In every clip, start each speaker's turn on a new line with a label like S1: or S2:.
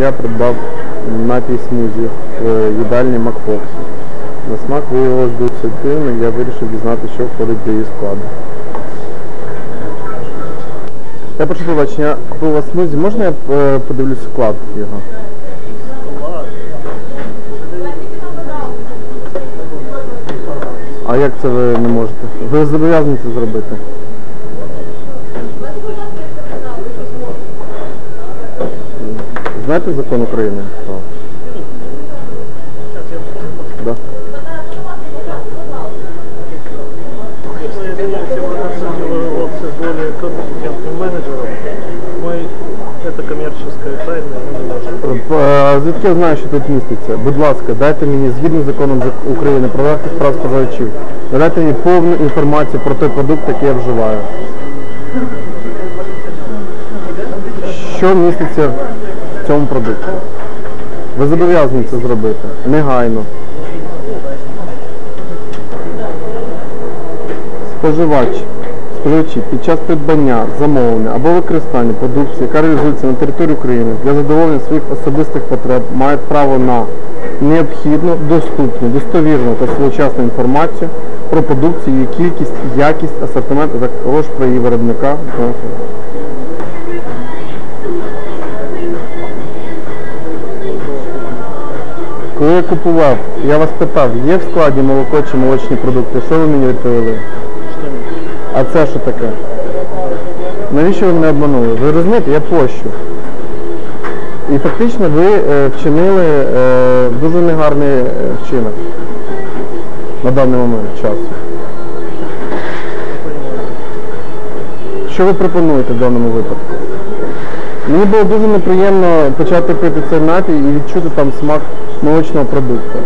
S1: Я придбав напій смузі в їдальні Макфоксі. На смак виявилось досить дивно, я вирішив дізнати, що входить до її складу. Я прошу побачення, купив вас смузі, можна я е, подивлюсь склад його? А як це ви не можете? Ви зобов'язані це зробити. Знаєте закон України? про- Да.
S2: Если я делаю опции с более компетентным менеджером, мы, это коммерческая тайна, мы не можем.
S1: П- е, Звідки я знаю, що тут міститься? Будь ласка, дайте мені згідно з законом Зак- України про захист прав споживачів. Надайте мені повну інформацію про той продукт, який я вживаю. Що міститься в Цьому продукті? Ви зобов'язані це зробити. Негайно. Споживач. Споживачі під час придбання, замовлення або використання продукції, яка реалізується на території України для задоволення своїх особистих потреб, мають право на необхідну, доступну, достовірну та своєчасну інформацію про продукцію, її кількість, якість, асортимент, а також про її виробника. Коли я купував, я вас питав, є в складі молоко чи молочні продукти, що ви мені відповіли? А це що таке? Навіщо ви мене обманули? Ви розумієте, я пощу. І фактично ви е, вчинили е, дуже негарний е, вчинок на даний момент часу. Що ви пропонуєте в даному випадку? Мені було дуже неприємно почати пити цей напій і відчути там смак молочного продукту.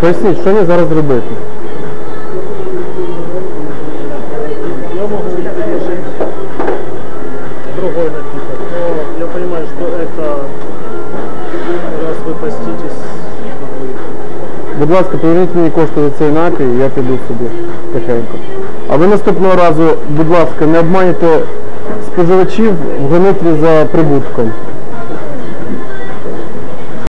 S1: Поясніть, що мені зараз робити?
S2: Я могу предложить другой напиток, но я понимаю, что это, раз вы поститесь, вы
S1: Будь ласка, поверніть мені кошти за цей напій, я піду собі тихенько. А ви наступного разу, будь ласка, не обманюйте споживачів в гонитві за прибутком.